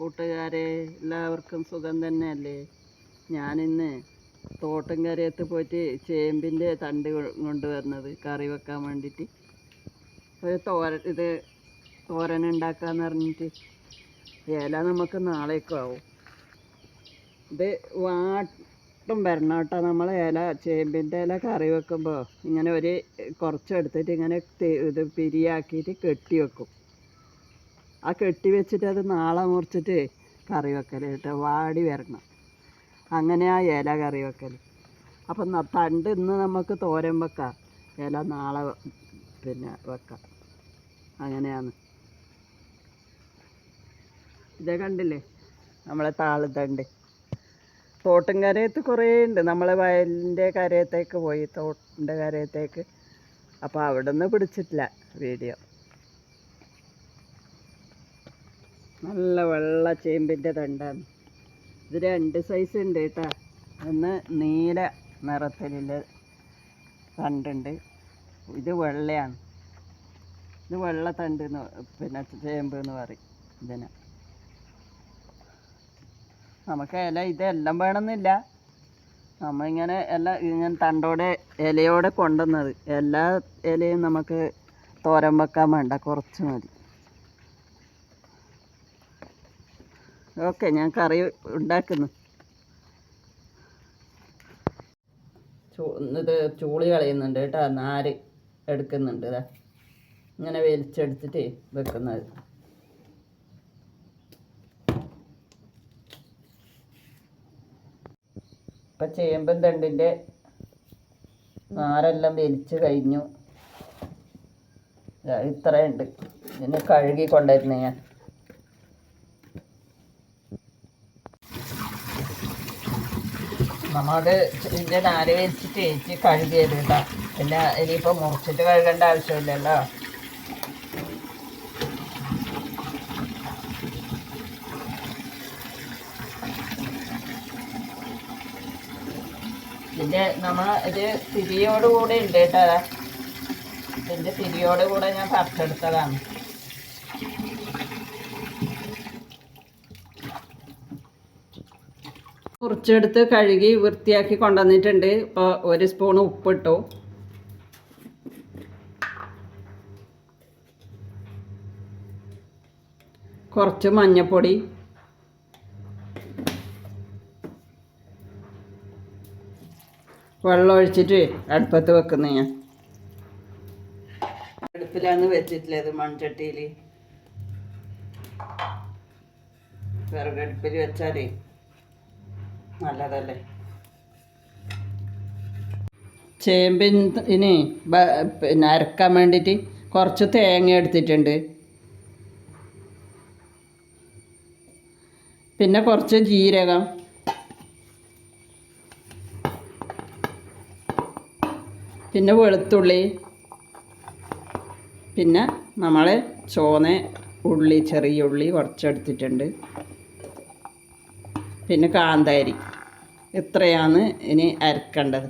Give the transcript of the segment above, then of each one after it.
കൂട്ടുകാരെ എല്ലാവർക്കും സുഖം തന്നെയല്ലേ? ഞാനിന്ന് തോട്ടംകരയത്ത് പോയിട്ട് ചേമ്പിന്റെ തണ്ട് കൊണ്ടുവരുന്നത് കറി വെക്കാൻ വേണ്ടിയിട്ട്. ഒരു തോര ഇത് തോരൻ ഉണ്ടാക്കാന്ന് പറഞ്ഞിട്ട്. ഏല നമുക്ക് നാളേക്കും ആവും. ഇത് വാട്ടും വരണം കേട്ടോ നമ്മൾ ഇല. ചേമ്പിന്റെ ഇല കറി വെക്കുമ്പോൾ ഇങ്ങനെ ഒരു കുറച്ചെടുത്തിട്ട് ഇങ്ങനെ ഇത് പിരിയാക്കിയിട്ട് കെട്ടി വെക്കും. ആ കെട്ടി വെച്ചിട്ട് അത് നാളെ മുറിച്ചിട്ട് കറി വെക്കൽ കേട്ടോ. വാടി വരണം. അങ്ങനെ ആ ഇല കറി വെക്കൽ അപ്പം തണ്ട് ഇന്ന് നമുക്ക് തോരൻ വെക്കാം. ഇല നാളെ പിന്നെ വെക്കാം. അങ്ങനെയാണ്. ഇതേ കണ്ടില്ലേ? നമ്മളെ താളിത്തണ്ട് തോട്ടും കരയത്ത് കുറേ ഉണ്ട്. നമ്മളെ വയലിന്റെ കരയത്തേക്ക് പോയി തോട്ടിന്റെ കരയത്തേക്ക്. അപ്പോൾ അവിടെ നിന്ന് പിടിച്ചിട്ടില്ല വീഡിയോ. നല്ല വെള്ള ചേമ്പിന്റെ തണ്ടാണ് ഇത് രണ്ട് സൈസ് ഉണ്ട് കേട്ടോ. ഒന്ന് നീല നിറത്തിലുള്ള തണ്ടുണ്ട്. ഇത് വെള്ളയാണ്. ഇത് വെള്ള തണ്ട് എന്ന് പിന്നെ ചേമ്പ് എന്ന് പറയും ഇതിന്. നമുക്ക് ഇല ഇതെല്ലാം വേണമെന്നില്ല. നമ്മളിങ്ങനെ എല്ലാ ഇങ്ങനെ തണ്ടോടെ ഇലയോടെ കൊണ്ടുവന്നത്. എല്ലാ ഇലയും നമുക്ക് തോരൻ വെക്കാൻ വേണ്ട. കുറച്ച് മതി. ഓക്കെ ഞാൻ കറി ഉണ്ടാക്കുന്നു. ഇത് ചൂളി കളയുന്നുണ്ട് കേട്ടോ നാര് എടുക്കുന്നുണ്ട് ഇതാ. ഇങ്ങനെ വലിച്ചെടുത്തിട്ട് വെക്കുന്നത്. ഇപ്പം ചേമ്പൻ തണ്ടിന്റെ നാരെല്ലാം വലിച്ച് കഴിഞ്ഞു. ഇത്രയുണ്ട്. ഇതിന് കഴുകി കൊണ്ടുവരുന്ന ഞാൻ. നമ്മളത് ഇതിന്റെ നാല് വെച്ചിട്ട് തേച്ച് കഴുകിയത് കേട്ടോ. പിന്നെ ഇനിയിപ്പോൾ മുറിച്ചിട്ട് കഴുകേണ്ട ആവശ്യമില്ലല്ലോ. ഇതിന്റെ നമ്മൾ ഇത് തിരിയോട് കൂടെ ഉണ്ട് കേട്ടോ. ഇതിന്റെ തിരിയോട് കൂടെ ഞാൻ പറിച്ചെടുത്തതാണ്. കുറച്ചെടുത്ത് കഴുകി വൃത്തിയാക്കി കൊണ്ടുവന്നിട്ടുണ്ട്. ഇപ്പോൾ ഒരു സ്പൂൺ ഉപ്പിട്ടു. കുറച്ച് മഞ്ഞൾപ്പൊടി വെള്ളം ഒഴിച്ചിട്ട് അടുപ്പത്ത് വെക്കുന്ന ഞാൻ. അടുപ്പിലാണ് വെച്ചിട്ടില്ലത് മൺചട്ടിയിൽ വിറകടുപ്പിൽ വെച്ചാലേ നല്ലതല്ലേ? ചേമ്പിന് പിന്നെ അരക്കാൻ വേണ്ടിയിട്ട് കുറച്ച് തേങ്ങ എടുത്തിട്ടുണ്ട്. പിന്നെ കുറച്ച് ജീരകം. പിന്നെ വെളുത്തുള്ളി. പിന്നെ നമ്മൾ ചോന ഉള്ളി ചെറിയ ഉള്ളി കുറച്ചെടുത്തിട്ടുണ്ട്. പിന്നെ കാന്താരി. ഇത്രയാണ് ഇനി അരക്കേണ്ടത്.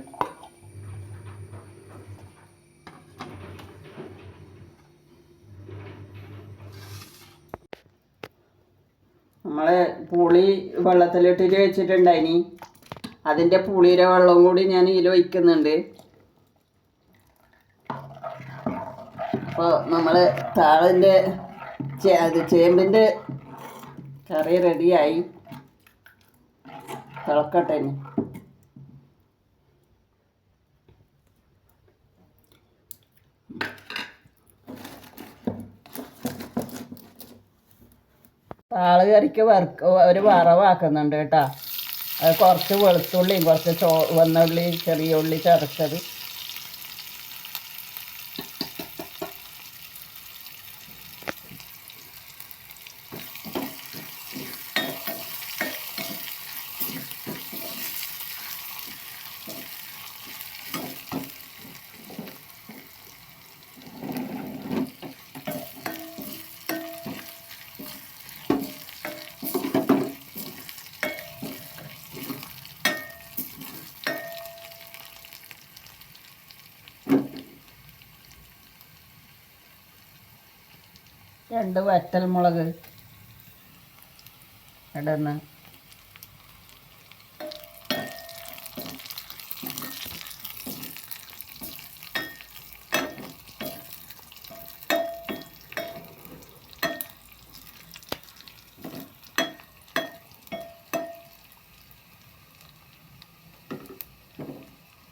നമ്മളെ പുളി വെള്ളത്തിലിട്ടിട്ട് വെച്ചിട്ടുണ്ടായിനി. അതിന്റെ പുളിയുടെ വെള്ളവും കൂടി ഞാൻ ഇതിൽ ഒഴിക്കുന്നുണ്ട്. അപ്പോൾ നമ്മൾ താളിന്റെ ചേമ്പിന്റെ കറി റെഡിയായി തിളക്കട്ടെ ഇനി. താൾ കറിക്ക് വറുക്ക് ഒരു വറവാക്കുന്നുണ്ട് കേട്ടോ. കുറച്ച് വെളുത്തുള്ളിയും കുറച്ച് ചോ വന്നുള്ളി ചെറിയ ഉള്ളി ചതച്ചത്. രണ്ട് വറ്റൽമുളക് ഇടന്ന്.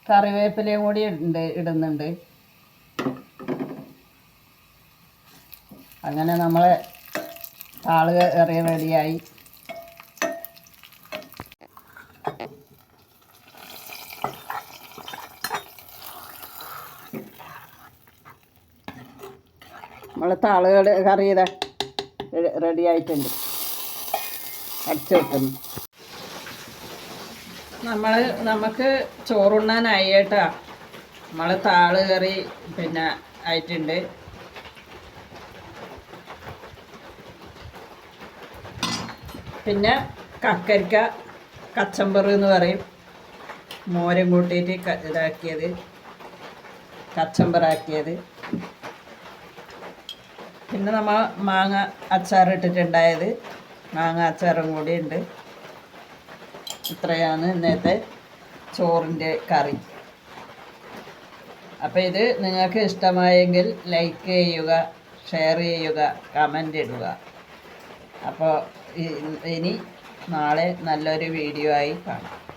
കറിവേപ്പിലയും കൂടി ഇടുന്നുണ്ട്. അങ്ങനെ നമ്മൾ താൾ കറി റെഡിയായി. നമ്മൾ താൾ കറി- കറി ഇതാ റെഡി ആയിട്ടുണ്ട്. അടിച്ചു വെക്കുന്നു. നമ്മൾ നമുക്ക് ചോറുണ്ണാനായി കേട്ടോ. നമ്മൾ താൾ കറി പിന്നെ ആയിട്ടുണ്ട്. പിന്നെ കക്കരിക്ക കച്ചമ്പർ എന്ന് പറയും. മോരം കൂട്ടിയിട്ട് ഇതാക്കിയത് കച്ചമ്പറാക്കിയത്. പിന്നെ നമ്മൾ മാങ്ങ അച്ചാർ ഇട്ടിട്ടുണ്ടായത്. മാങ്ങ അച്ചാറും കൂടി ഉണ്ട്. ഇത്രയാണ് ഇന്നത്തെ ചോറിന്റെ കറി. അപ്പോൾ ഇത് നിങ്ങൾക്ക് ഇഷ്ടമായെങ്കിൽ ലൈക്ക് ചെയ്യുക ഷെയർ ചെയ്യുക കമന്റ് ഇടുക. അപ്പോൾ ഇനി നാളെ നല്ലൊരു വീഡിയോ ആയി കാണാം.